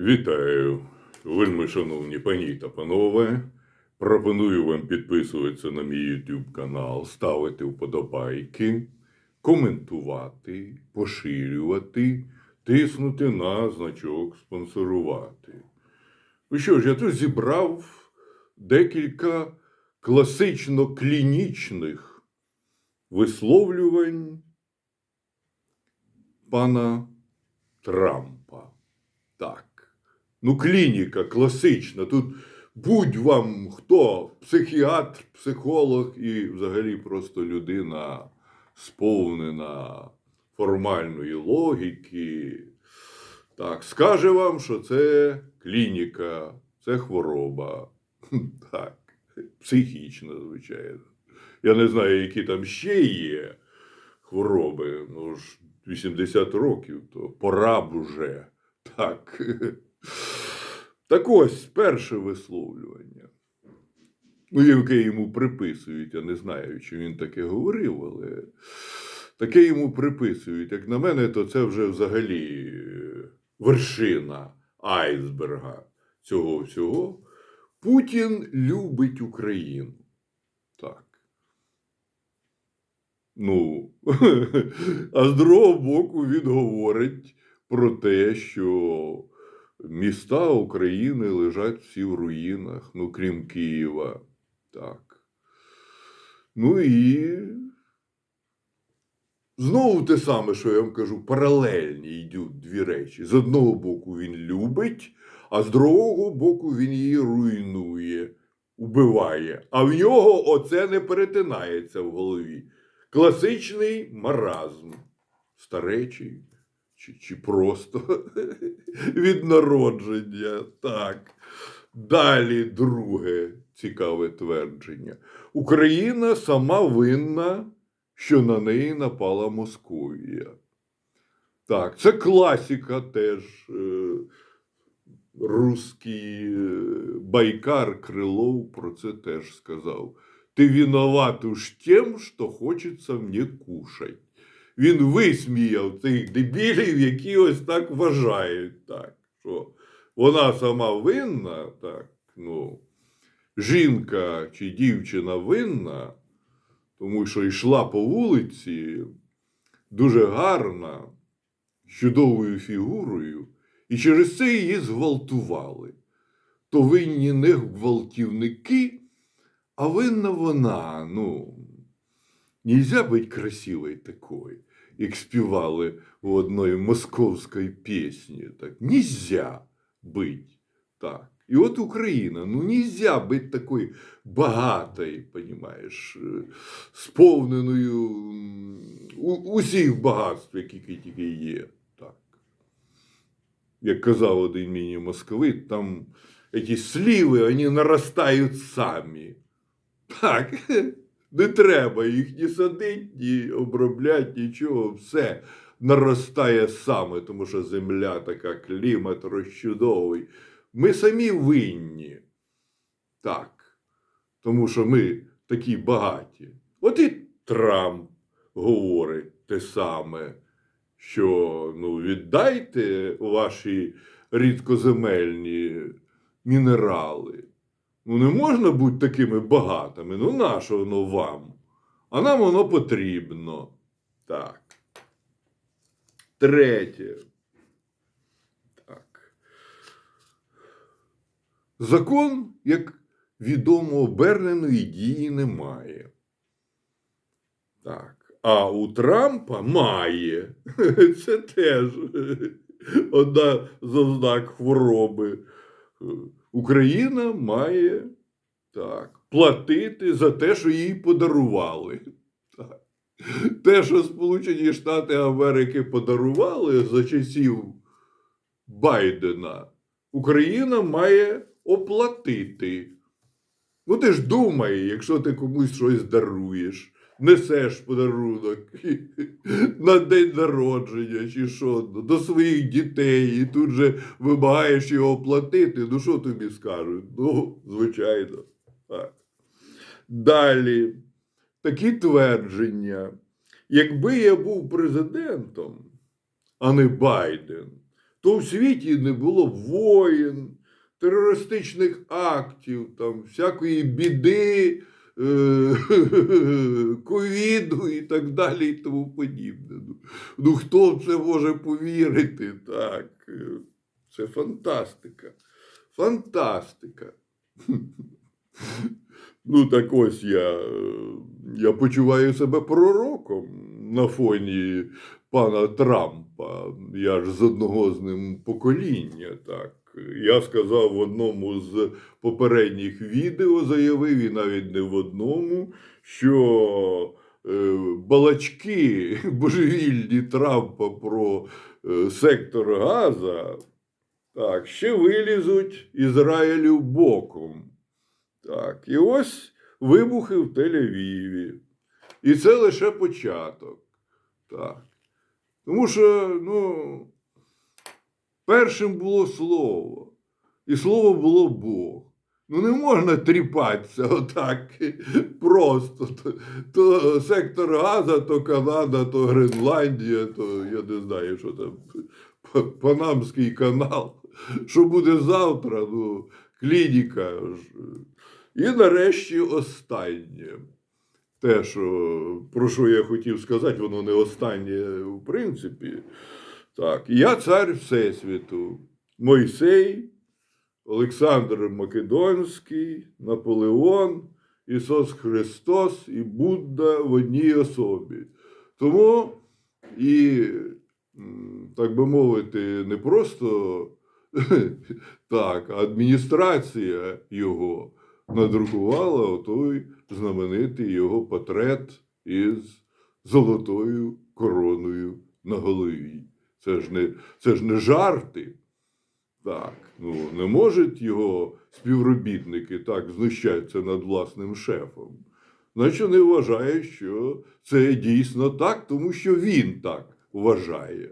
Вітаю, вельми шановні пані та панове. Пропоную вам підписуватися на мій YouTube канал, ставити вподобайки, коментувати, поширювати, тиснути на значок спонсорувати. Ну що ж, я тут зібрав декілька класично клінічних висловлювань пана Трампа. Так. Ну, клініка класична. Тут будь вам хто, психіатр, психолог і взагалі просто людина сповнена формальної логіки. Так, скаже вам, що це клініка, це хвороба. Так, психічна, звичайно. Я не знаю, які там ще є хвороби. Ну ж 80 років, то пора б уже. Так. Так ось перше висловлювання. Ну, яке йому приписують, я не знаю, чи він таке говорив, але таке йому приписують. Як на мене, то це вже взагалі е, вершина айсберга цього всього. Путін любить Україну. Так. Ну, а з другого боку він говорить про те, що міста України лежать всі в руїнах, ну, крім Києва. Так. Ну і знову те саме, що я вам кажу, паралельні йдуть дві речі. З одного боку він любить, а з другого боку він її руйнує, убиває. А в нього оце не перетинається в голові. Класичний маразм. Старечий чи, чи просто від народження. Так. Далі друге цікаве твердження. Україна сама винна, що на неї напала Московія. Так, це класика теж. Е, е, байкар Крилов про це теж сказав. Ти виноват уж тим, що хочеться мені кушать. Він висміяв цих дебілів, які ось так вважають. Так, що вона сама винна, так, ну, жінка чи дівчина винна, тому що йшла по вулиці дуже гарна, з чудовою фігурою, і через це її зґвалтували. То винні не гвалтівники, а винна вона, ну, нельзя быть красивой такой, як співали в одной московській пісні. Так, нельзя быть так. І от Україна, ну нельзя бути такою багатою, понимаєш, е, сповненою усіх багатств, які тільки є. Так. Як казав один мені московит, там ці сліви, вони наростають самі. Так, не треба їх ні садити, ні обробляти, нічого. Все наростає саме, тому що земля така, клімат розчудовий. Ми самі винні. Так. Тому що ми такі багаті. От і Трамп говорить те саме, що ну, віддайте ваші рідкоземельні мінерали. Ну, не можна бути такими багатими. Ну, нащо воно вам? А нам воно потрібно. Так. Третє. Так. Закон, як відомо, оберненої дії немає. Так. А у Трампа має. Це теж одна з ознак хвороби. Україна має так, платити за те, що їй подарували. Так. Те, що Сполучені Штати Америки подарували за часів Байдена, Україна має оплатити. Ну, ти ж думай, якщо ти комусь щось даруєш, несеш подарунок на день народження чи що, до своїх дітей, і тут же вимагаєш його оплатити, ну що тобі скажуть? Ну, звичайно. Так. Далі, такі твердження. Якби я був президентом, а не Байден, то в світі не було б воєн, терористичних актів, там, всякої біди, ковіду і так далі, і тому подібне. Ну, Ну, хто в це може повірити? Так, е, це фантастика. Фантастика. Ну, так ось я, е, я почуваю себе пророком на фоні пана Трампа. Я ж з одного з ним покоління. Так. Я сказав в одному з попередніх відео, заявив, і навіть не в одному, що е, балачки божевільні Трампа про е, сектор Газа так, ще вилізуть Ізраїлю боком. Так, і ось вибухи в Тель-Авіві. І це лише початок. Так. Тому що, ну, першим було слово, і слово було Бог. Ну, не можна тріпатися отак просто. То, то сектор Газа, то Канада, то Гренландія, то я не знаю, що там, Панамський канал. Що буде завтра? Ну, клініка. І нарешті останнє. Те, що, про що я хотів сказати, воно не останнє в принципі. Так, я цар Всесвіту, Мойсей, Олександр Македонський, Наполеон, Ісус Христос і Будда в одній особі. Тому і, так би мовити, не просто так, адміністрація його надрукувала той знаменитий його портрет із золотою короною на голові. Це ж не, це ж не жарти. Так, ну не можуть його співробітники так знущатися над власним шефом. Значить, вони вважають, що це дійсно так, тому що він так вважає.